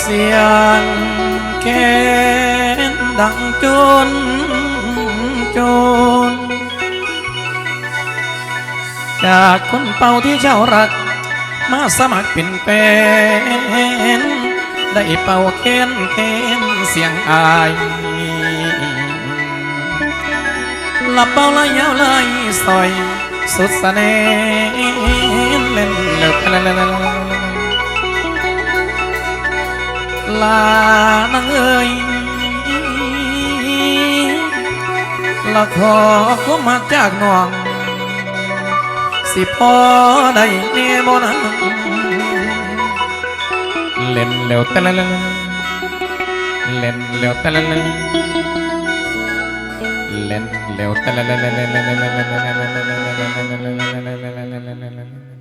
เสียงแค้นดังจนจน จากคนเป่าที่เจ้ารัก มาสมัครเป็นแฟนได้เป่าแค้นแค้นเสียงอายหลับเป่าละยาวเลยซอย สุดสะเนนเล่นเลิกลาลา ลานางเอ้ยละขอขอมาจากน้อง สิพอได้เน่บ่นั้นเล่นเร็วต่ละละเล่นเร็วต่ละละเล่นเร็วแต่ละละละละละละละละ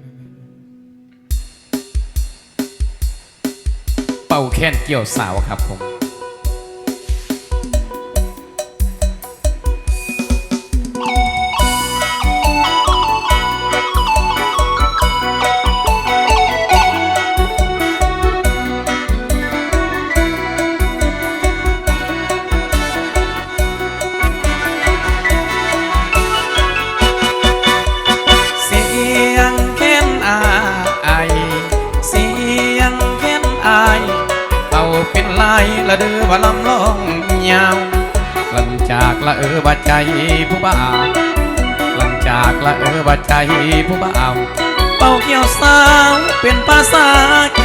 เป่าแค้นเกี่ยวสาวครับผม อว่าลำลองยาวหลังจากละเออว่าใจผู้บ่าวหลังจากละเออว่าใจผู้บ่าวเป่าเกี่ยวสาวเป็นภาษาแก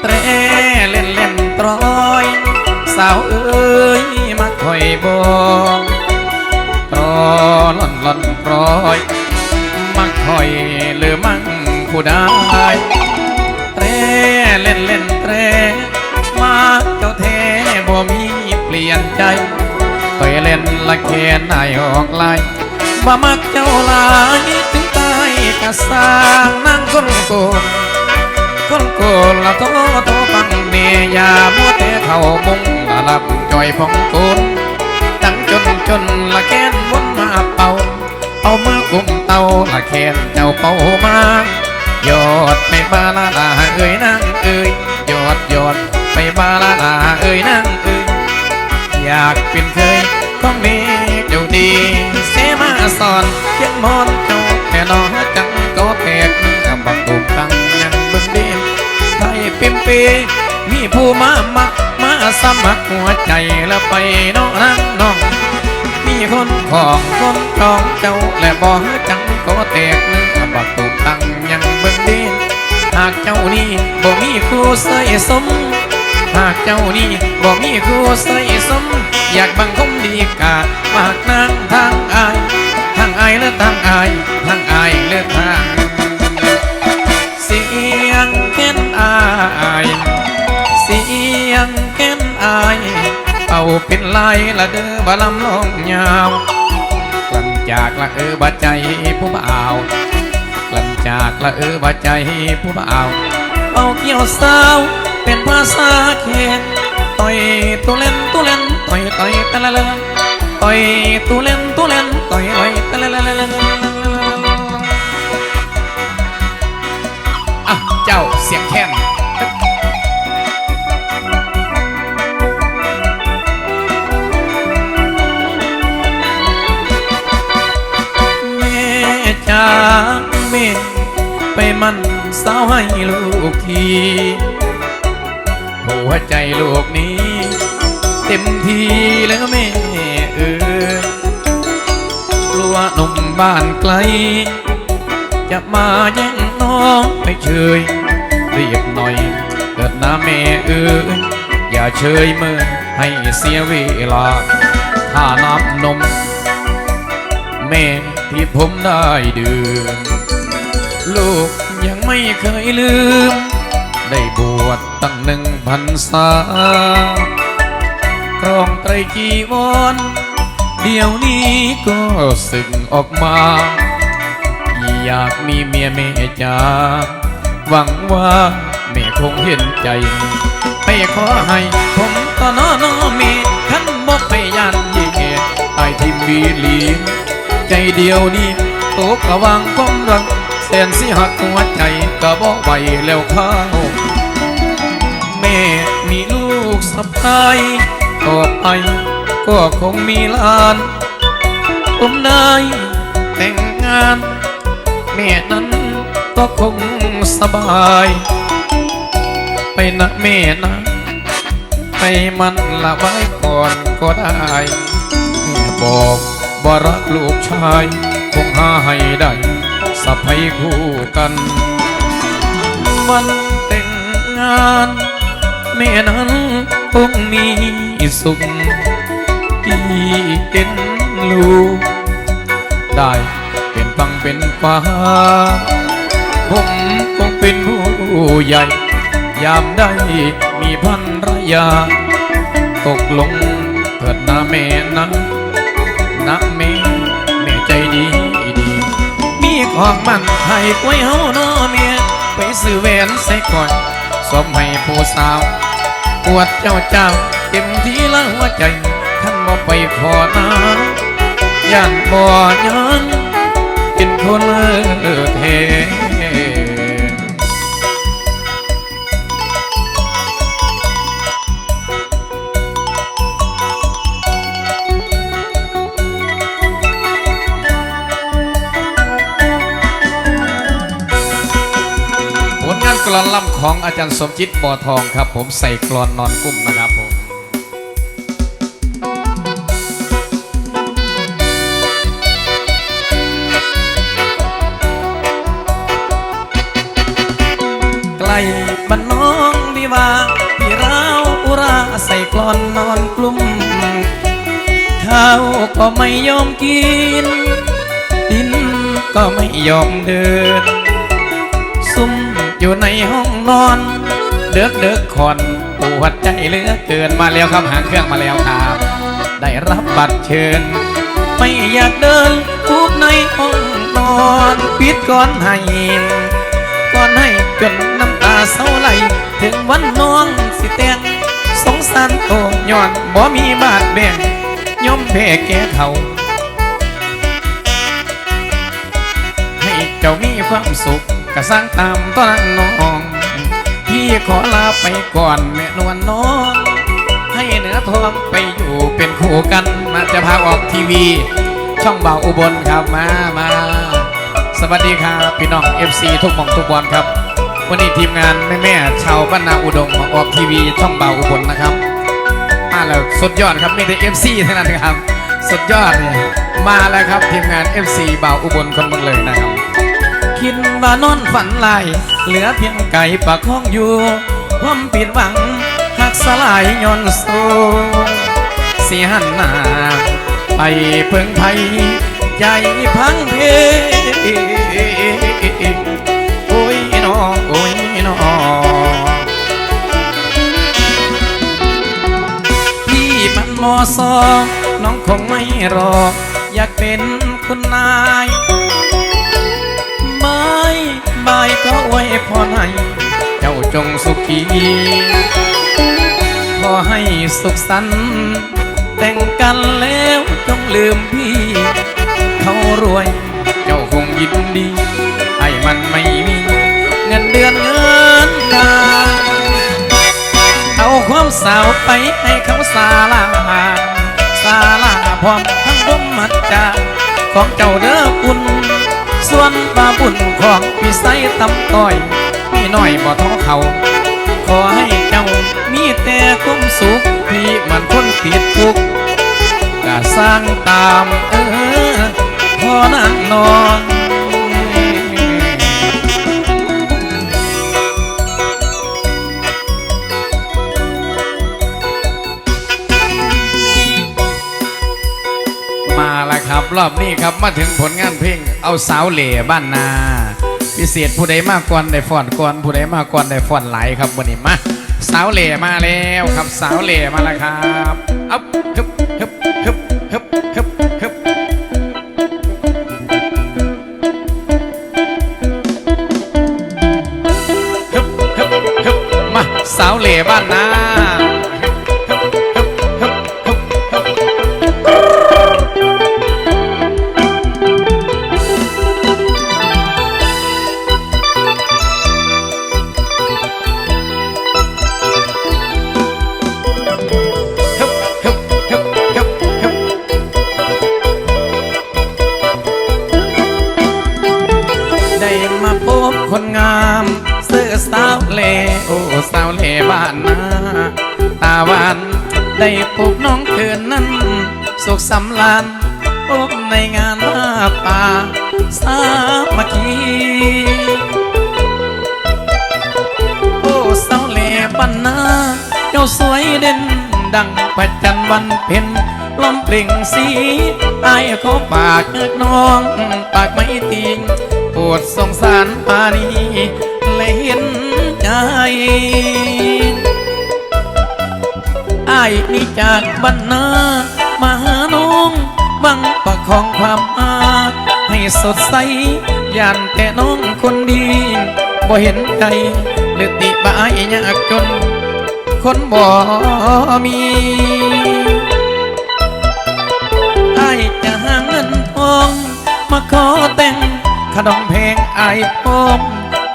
เตรเล่นเล่นตรอย สาวเอ้ยมาคอยบอกตรอล่อนล่อนปลอยมักคอยหรือมั่งผู้ได้เตรเล่นเล่นเตร เปลี่ยนใจไปเล่นละแค่นายออกไลายว่ามักเจ้าหลายถึงตายกะสร้างนั่งคนโกนคนโกนละโตโตฟังเมียามัวแต่เขามุงละลับจอยพองโกนตั้งจนจนละแคนวนมาเป่าเอามือกุมเตาละแคนเจ้าเป่ามายอดไปบาลาลาเอ้ยนางเอ้ยยอดยอดไปบาลาลาเอ้ยนางเอ้ยากเป็นเคยของเมเจ้าดี เสมาสอนเขียนมอนเจ้าแค่นอจังก็แตกเนื้อบักตุกตังยังเบิ่งเด่นไทยปิมปีมีผู้มามักมาสมัครหัวใจแล้วไปน้องนั่งน้องมีคนของคนจองเจ้าและบ่จังก็แตกเนื้อบักตุกตังยังเบิ่งดีหากเจ้านี่บ่มีคู่ใส่สมหากเจ้านี่บ่มีคู่ใส่สม อยากบังคมดีกามากนางทางอาย ทางอายและทางอายทางอายและทาง เสียงเค้นอาย เสียงเค้นอายเอาเป็นลายละเด้อบาลำลองยาวกลั่นจากละเออบาใจผู้บ่าวกลั่นจากละเออบาใจผู้บ่าวเอาเกี่ยวสาวเป็นภาษาเขตต่อยตุเล่นตุเล่น ต่อยต่อยตะละละต่อยตุเล่นตุเล่นต่อยต่อยตะละละละละอะเจ้าเสียงแค้นแม่จ้าแม่ไปมันสาวให้ลูกทีหัวใจลูกนี้ เต็มทีแล้วแม่เออกลัวหนุ่มบ้านไกล จะมาแย่งน้องไปเชยเรียกหน่อยเกิดน้าแม่เอ้ยอย่าเชยเมื่อให้เสียเวลาถ้าน้ำนม แม่ที่ผมได้ดื่มลูกยังไม่เคยลืม ได้บวชตั้งหนึ่งพันษา รองไตรจีวรเดี๋ยวนี้ก็สึกออกมา อยากมีเมียเมจาหวังว่าแม่คงเห็นใจไปขอให้ผมต่อนอนอเมขันบอกไปยันยีเกตไอทิมบีลีใจเดียวนี้ตกระวังความรักแสนสิหักหัวใจก็บอกไว้แล้วข้าแม่มีลูกสะพ้าย ต่อไปก็คงมีหลาน ผมได้แต่งงาน แม่นั้นก็คงสบาย ไปนะแม่นะ ไปมันละไว้ก่อนก็ได้ แม่บอกบรักลูกชาย คงหาให้ได้สะพายคู่กัน วันแต่งงาน แม่นั้นคงมี สุขที่เห็นลูกได้เป็นฟังเป็นฟ้าผมคงเป็นผู้ใหญ่ ยามได้มีพันรยา ตกลงเถิดนะแม่นะนะแม่แม่ใจดีดี มีของมันให้ไว้เฮาเนาะเมียไปซื้อแหวนใส่ก่อนสมให้ผู้สาวปวดเจ้าเจ้า ต็มที่ละหัวใจท่านบ่ไปขอนาย่านบ่ยังเป็นคนเลิศเทผลงานกลอนล่ำของอาจารย์สมจิตบ่อทองครับ ผมใส่กลอนนอนกุ้มนะครับผม ใกล้บ้านน้องวิวาพี่ราวอุราใส่กลอนนอนกลุ่มข้าวก็ไม่ยอมกิน ดินก็ไม่ยอมเดิน ซุ่มอยู่ในห้องนอน เด็กเด็กคอนปวดใจเหลือเกินมาแล้วครับหางเครื่องมาแล้วครับ ได้รับบัตรเชิญ ไม่อยากเดินทุกในห้องนอน ปิดก่อนให้ ก่อนให้จนน้ำตาเศร้าไหล ถึงวันน้องสิแต่งสงสารโตย้อนบ่มีบาดแบ่งย่อมแพ้แก่เขาให้เจ้ามีความสุขก็สร้างตามตอนน้องพี่ขอลาไปก่อนแม่นวลน้อง ให้เหนือทองไปอยู่เป็นคู่กันมาจะพาออกทีวี ช่องเบาอุบลครับมามา สวัสดีครับพี่น้อง FC ทุกหม่องทุกบอลครับ วันนี้ทีมงานแม่แม่ชาวบ้านนาอุดมออกทีวีช่องเบาอุบลนะครับมาแล้วสุดยอดครับมีแต่ FC เท่านั้นครับ สุดยอดเนี่ยมาแล้วครับทีมงาน FC เบาอุบลคนเมืองเลยนะครับคิดว่านอนฝันลายเหลือเพียงไก่ปากห้องอยู่ความปิดหวังหักสลายย้อนโซเสียหันหน้าไปเพิ่งไทย ใหญ่พังเพโอ้ยนอโอ้ยนอพี่มันมอซอน้องคงไม่รอ อยากเป็นคุณนายบายบายก็ไว้พรให้เจ้าจงสุขีขอให้สุขสันต์แต่งกันแล้วจงลืมพี่ เขารวย เจ้าคงยินดี ให้มันไม่มีเงินเดือนเงินดาเอาความสาวไปให้เขาสาลาสาลาพร้อมทั้งบุญมัดจาของเจ้าเด้อคุณส่วนบาบุญของพี่ไสตำต้อยมีน้อยบ่ท้อเขา ขอให้เจ้ามีแต่ความสุขที่มันคนติดคุกก็สร้างตามเออ พอนั่งนอนมาแล้วครับรอบนี้ครับมาถึงผลงานเพลงเอาสาวเหล่บ้านนาพิเศษผู้ใดมากก่อนได้ฟอนก่อนผู้ใดมากก่อนได้ฟอนไหลครับวันนี้มาสาวเหล่มาแล้วครับสาวเหล่มาแล้วครับานได้พบน้องเคืนนั้นสุขสำลานพบในงานผ้าป่าสามัคคีโอ้สาวเหล่บันนาเจ้าสวยเด่นดังประจันทร์วันเพ็ญล้อมเปล่งสีอายขอฝากเอกน้อง ปากไม่ติงปวดสงสารปานีเลยเห็นใจ อายนี่จากบ้านนามาหาน้องบังประคองความอาให้สดใสยันแต่น้องคนดีบ่เห็นใจหรือติบายยากจน คนบ่มีไอายจะหาเงินทอง มาขอแต่งขนมเพลงไอายพร้อม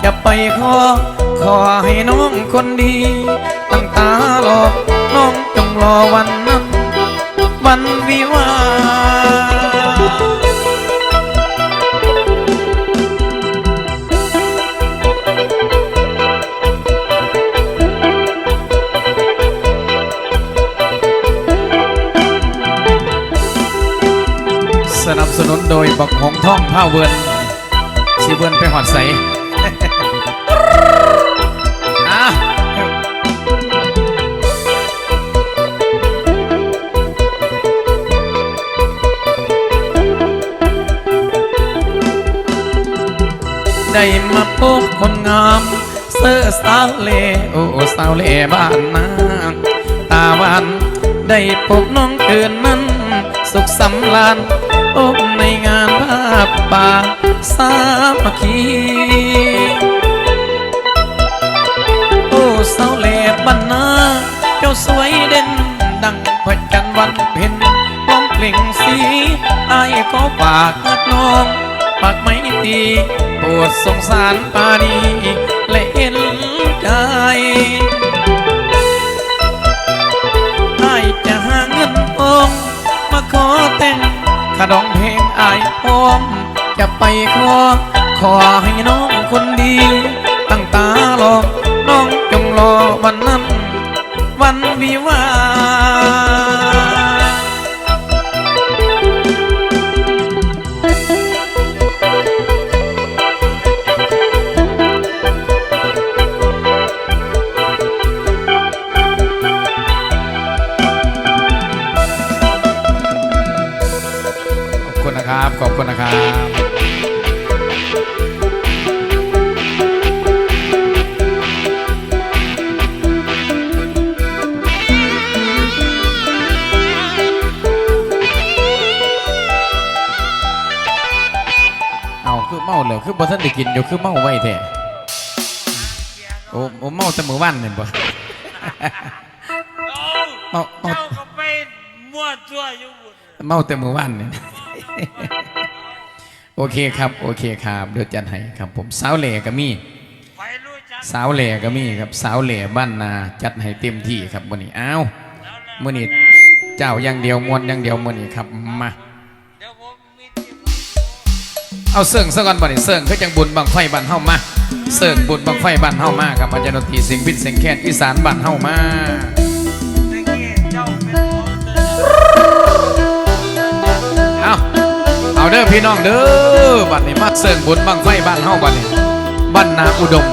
จะไปขอ ขอให้น้องคนดี ตั้งตารอกน้องจงรอวันนั้น วันวิวาสนับสนุนโดยบักหงท่องผ้าเวิร์นสีเวิร์นไปหอดใส ได้มาพบคนงาม เสื้อสาวเลโอ้สาวเลบ้านนาตาวันได้พบน้องเกินนั้น สุขสำลานอกในงานภาพป่าสามัคคีโอ้สาวเลบ้านนาเจ้าสวยเด่นดังพระจันทร์วันเพ็ญพร้อมเปล่งสีไอายขอฝากเอิดน้องปากไม ตีปวดสงสารปานีและเห็นใจไอจะหาเงินองมาขอแต่งขดองเพลงไอพร้อมจะไปขอขอให้น้องคนดี ตั้งตารอน้องจงรอวันนั้น วันวิวา ขอบคุณนะครับเอาคือเมาเลยคือบ่ทันได้กินอยู่คือเมาไว้แท้โอ้โอ้เมาแต่มื้อวันนี่บ่เอาเมาเมาเจ้าก็ไปมั่วตัวอยู่บุญเมาแต่มื้อวันนี่ โอเคครับ โอเคครับเดี๋ยวจัดให้ครับผมสาวเหล่ก็มีสาวเหล่ก็มีครับสาวเหล่บ้านนาจัดให้เต็มที่ครับมื้อนี้อ้าวแล้วนะมื้อนี้เจ้าอย่างเดียวมวนอย่างเดียวมื้อนี้ครับมาเอาเสิ่งซะก่อนบ่นี่เสิ่งคือจังบุญบังไฟบ้านเฮามาเสิ่งบุญบังไฟบ้านเฮามาครับอาจารย์ดนตรีเสียงพิษเสียงแคนอีสานบ้านเฮามา เอาเด้อพี่น้องเด้อบัดนี้มาเสิ่งบุญบังไฟบ้านเฮาบัดนี้บ้านนาอุดม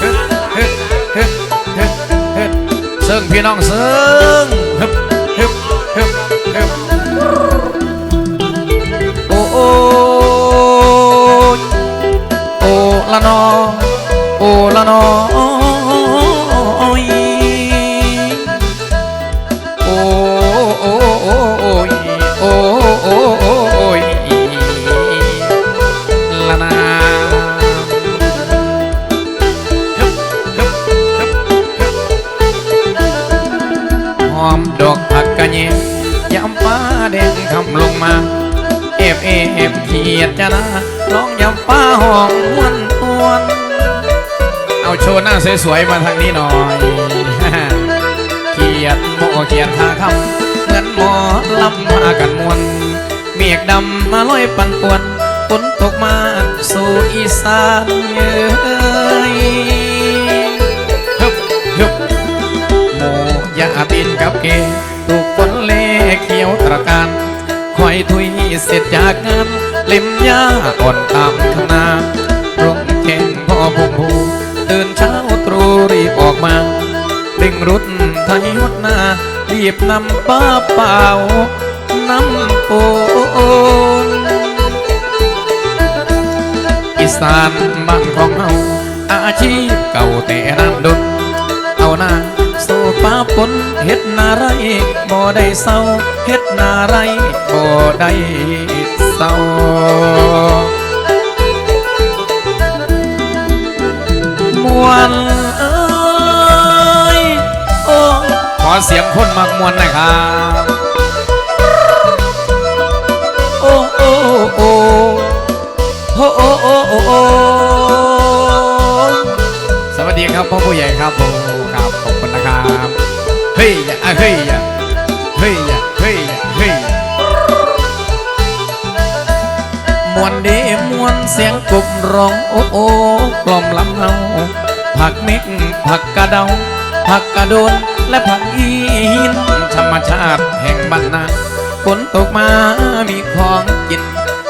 เฮ้เฮ้เฮ้เฮ้เฮ้เสิ่งพี่น้องเสิ่งฮึบฮึบฮึบฮึบโอ้โอ้โอ้ละนอ สวยๆมาทางนี้หน่อยเขียดโมเขียดหาคำเหมือนหมอลำมากันมวนเมฆดำมาลอยปันป่วนฝนตกมาสู่อีสานเอ้ยฮึบฮึบหมูยาบินกับเกถูกฝนเล่เขียวตระการคอยทุยเสร็จจากงานเล่มยาอ่อนตามทนา บนำป้าเปล่า น้ำโอนอีสานบ้านของเฮาอาชีพเก่าแต่นานดนเอาหน้าสู้ป้าปนเฮ็ดนาไรบ่ได้เศร้าเฮ็ดนาไรบ่ได้เศร้ามวน เสียงคนมักมวนนะครับโอ้โอ้โอ้โอ้โอ้โอ้โอ้โอ้สวัสดีครับพ่อผู้ใหญ่ครับผมครับขอบคุณนะครับเฮ้ยอย่าเฮ้ยอย่าเฮ้ยอย่าเฮ้ยอย่าเฮ้ยยมวนเดมวนเสียงกบร้องโอ้โอ้กล่อมลำเฮาผักม็กผักกระเดาผักกระโดน และผักอีหินธรรมชาติแห่งบ้านนาฝนตกมามีของกิน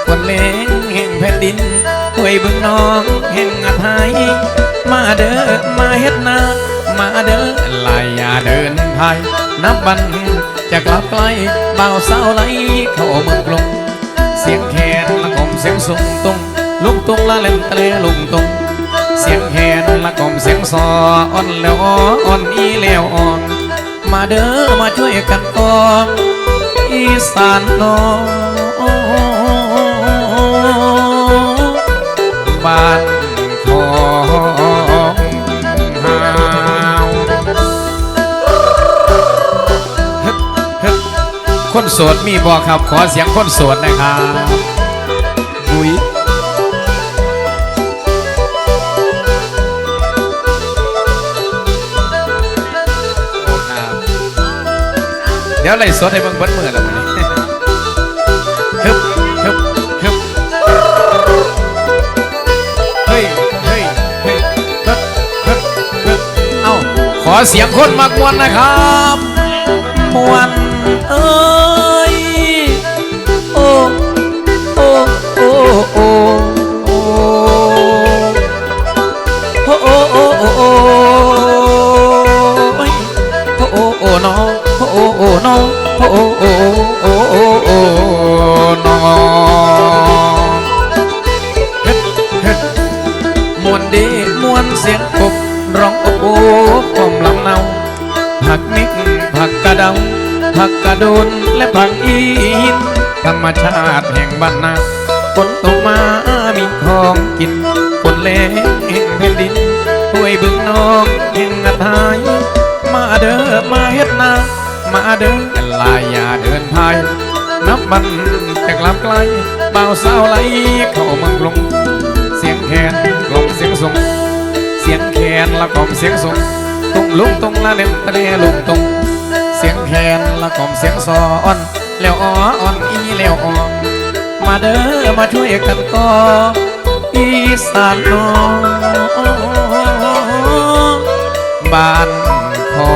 คนเล้งแห่งแผ่นดินห้วยบึงน้องแห่งอาไทย มาเด้อมาเฮ็ดนามาเด้อลายยาเดินพายนับวันจะกลับไกลเบาวสาวไหลเข้าเมืองกรุงเสียงแคนละกลมเสียงสูงตรงลุงตรงละเล่นเตะลุงตรง สียงแคนละกลมเสียงซออ่อนแล้วอ่อนอีแล้วอ่อนมาเด้อมาช่วยกันกองอีสานน้องบ้านของเฮาคนโสดมีบอกครับขอเสียงคนโสดนะครับ เดี๋ยวไล่สดให้เบิ่งเบิ้มือแล้วมันนี่ฮึบฮึบฮึบเฮ้ยเฮ้ยเฮ้ยฮึบฮึบฮึบเอ้าขอเสียงคนมากมวนนะครับมวน สาวไหลเข้าเมืองกรุงเสียงแคนกลอมเสียงส่งเสียงแคนละกล่อมเสียงส่งตุงลุงตุงละเล่นตะเลลุงตุงเสียงแคนละกล่อมเสียงซออ่อนแล้วอ้ออ่อนอีแล้วอ่อนมาเด้อมาช่วยกันก่ออีสานน้องบ้านขอ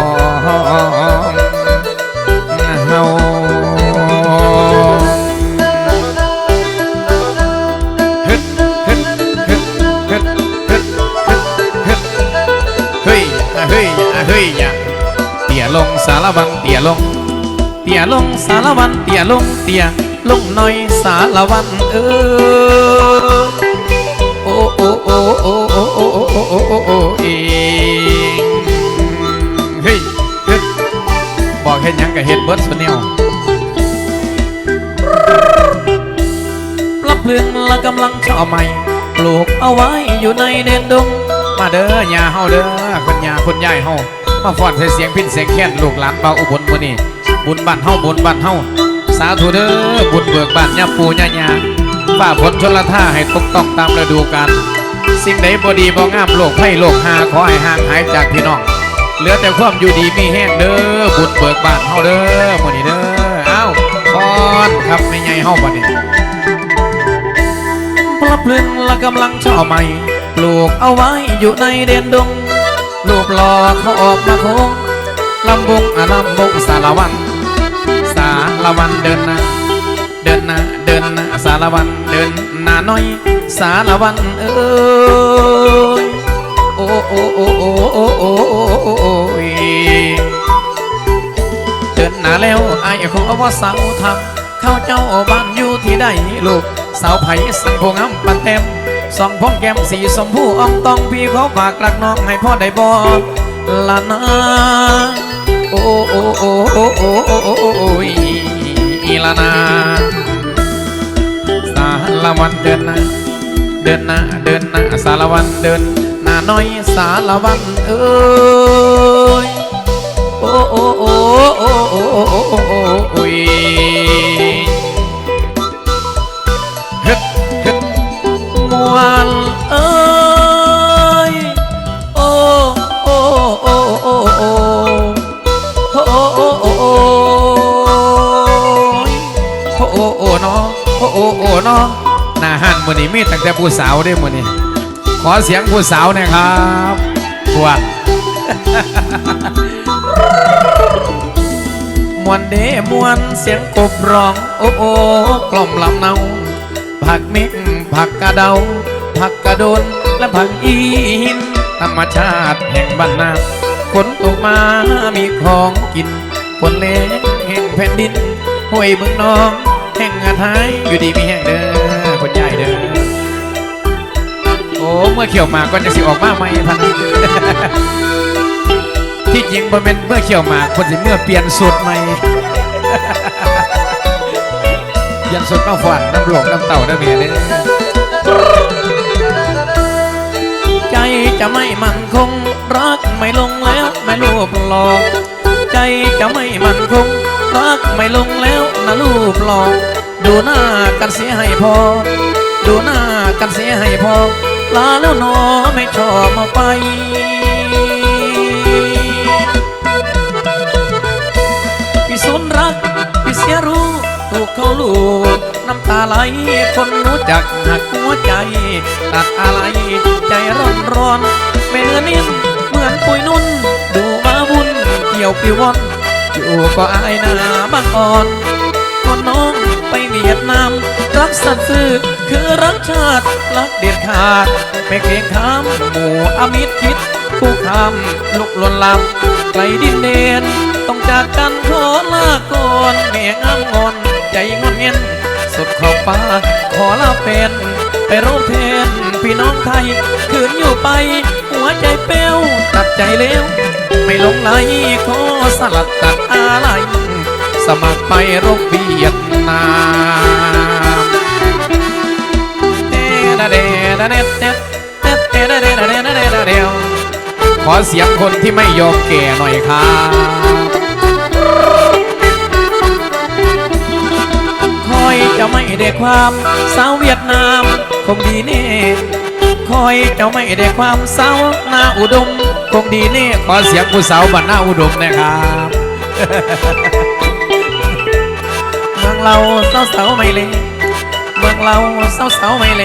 เฮ้ยยะเตี่ยลงสารวันเตี่ยลง เตี่ยลงสารวันเตี่ยลงเตี่ยลงหน่อยสารวันเออโอ้โอ้โอ้โอ้โอ้โอ้โอ้โอ้โอ้โอ้เองเฮ้ยเฮ็ดบอกเฮ็ดยังก็เฮ็ดเบิร์ดสเนียวปลับเพลิงละกำลังเข้าใหม่ปลูกเอาไว้อยู่ในเด่นดงมาเด้อยาเฮาเด้อคนยาคนยายเฮา มาฟอนใส่เสียงพินเสียงแค้นลูกหลานเบาอุบลมื้อนี้บุญบ้านเฮาบุญบ้านเฮาสาธุเด้อบุญเบิกบ้านย่าปูย่ายาฝ่าฝนชนละท่าให้ตกต้องตามฤดูกาลสิ่งใดบ่ดีบ่งามโลกไพ่โลกหาขอให้ห่างหายจากพี่น้องเหลือแต่ความอยู่ดีมีแห้งเด้อบุญเบิกบ้านเฮาเด้อมื้อนี้เด้อเอ้าพรครับแม่ใหญ่เฮาบัดนี้ปลับเลื่อนและกำลังช่อใหม่ปลูกเอาไว้อยู่ในเด่นดง ลูกหล่อเขาออกมาโค้งลำบุงอะลำบุงสารวัน สารวันเดินน้าเดินน้าเดินน้าสารวันเดินหน้าน้อย สารวันเอ้ยโอ้โอ้โอ้โอ้โอ้โอ้โอ้เดินหน้าแล้วไอ้ขอว่าสาวทำเข้าเจ้าบ้านอยู่ที่ใดลูกสาวไผ่สังโพงามปันเต็ม สองพงแก้มสีสมผู้อ่องตองพี่เขาฝากรักน้องให้พ่อได้บอกละนะโอ้โอ้โอ้โอ้โอ้โอ้โอ้โอ้ยอีลานาสารวันเดินน้าเดินน้าเดินน้าสารวันเดินหน้าน้อยสารวันเอ้ยโอ้โอ้โอ้โอ้โอ้ ตั้งแต่ผู้สาวเด้มื้อนี้ขอเสียงผู้สาวน่อยครับบวกมวนเดมวนเสียงกบร้องโอ้โอ้กล่อมลำเนาผักเม็กผักกระเดาผักกระโดนและผักอีหินธรรมชาติแห่งบ้านนาฝนตกมามีของกินฝนเล็กแห่งแผ่นดินห้วยบึงน้อง แห่งอาทายอยู่ดีมีแห่งเด้อคนใหญ่เด้อ เมื่อเขียวมาก็จะสิออกมาไหมพันที่จริงบ่เป็นเมื่อเขียวมาคนสิเมื่อเปลี่ยนสูตรใหม่เปลี่ยนสูตรมาฝันน้ำหลงน้ำเต่าน้ำเมียเลยใจจะไม่มั่นคง รักไม่ลงแล้วไม่รูปหลอกใจจะไม่มั่นคง รักไม่ลงแล้วนะรูปหลอกดูหน้ากันเสียให้พอ ดูหน้ากันเสียให้พอ ลาแล้วหนอไม่ชอบมาไป พี่สุนรัก พี่เสียรู้ ถูกเขาลูกน้ำตาไหล คนรู้จักหักหัวใจ ตัดอะไรใจร้อนร้อนไม่เนื้อนิ่มเหมือนปุยนุ่น ดูมาวุ่นเกี่ยวปิวอนอยู่ก็อายหน้าบางอ่อน เวียดนาม รักสัตว์ซื่อคือรักชาติ รักเด็ดขาดไม่เกรงขามหมู่อมิตรคิดผู้คำลุกลนลำไกลดินเดน ต้องจากกันขอลาก่อนเมียงามงอน ใจงอนเงียนสุดขอบฟ้าขอลาเป็นไปโรงเทนพี่น้องไทย คืนอยู่ไป หัวใจเป้วตัดใจเลี้ยวไม่ลงไหลขอสลัดตัดอะไร สมัครไปรบเวียดนามขอเสียงคนที่ไม่ยอมแก่หน่อยครับคอยจะไม่ได้ความสาวเวียดนามคงดีแน่คอยจะไม่ได้ความสาวหน้าอุดม คงดีแน่ขอเสียงผู้สาวบ้านหน้าอุดมนะครับเมืองเราสาวสาวๆไม่เลเมืองเราสาวสาวๆไม่เล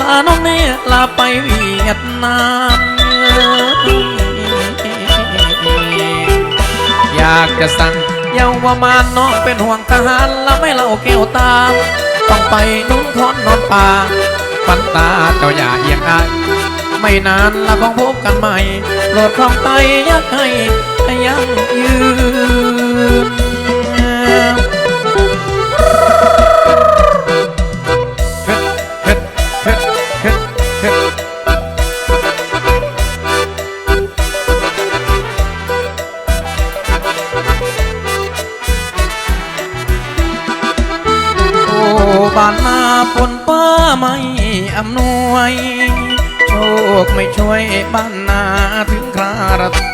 ลาน้องเน่ลาไปเวียดนามอยากจะสั่งเยาวมานน้องเป็นห่วงทหารแล้วไม่เล่าแก้วตา ต้องไปนุ่งทอนนอนป่าฟันตาเจ้าอย่าเอียงอายไม่นานละคงพบกันใหม่โปรดคลองไตยากให้ยังยืน บ้านนาปนป้าไม่อำนวย โชคไม่ช่วยบ้านนาถึงคราระ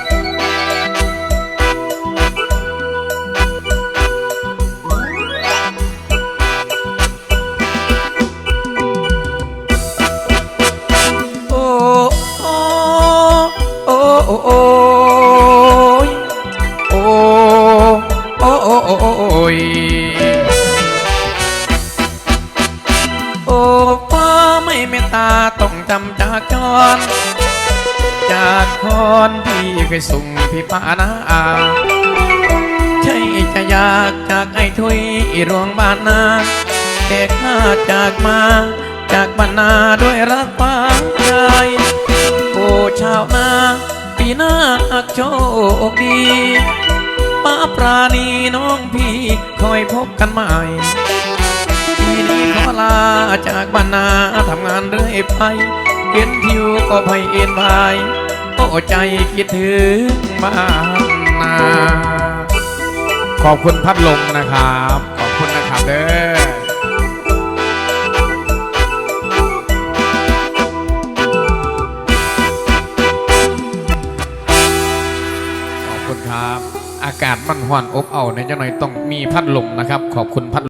เคยส่งพี่ปานาอาใช่จะอยากจากไอ้ทุยอีรวงบ้านนาแกข้าจากมา จากบ้านนาด้วยรักปางใจโอ้ชาวนาปีหน้าอักโชคดีป้าปราณีน้องพี่คอยพบกันใหม่ปีนี้ขอลาจากบ้านนาทำงานเรื่อยไปเห็นทิวก็ไปเอ็นบาย ใจคิดถึงบ้านนาขอบคุณพัดลมนะครับ ขอบคุณนะครับเด้อขอบคุณครับ อากาศมันหวานอบเอาในจังหน่อยต้องมีพัดลมนะครับ ขอบคุณพัด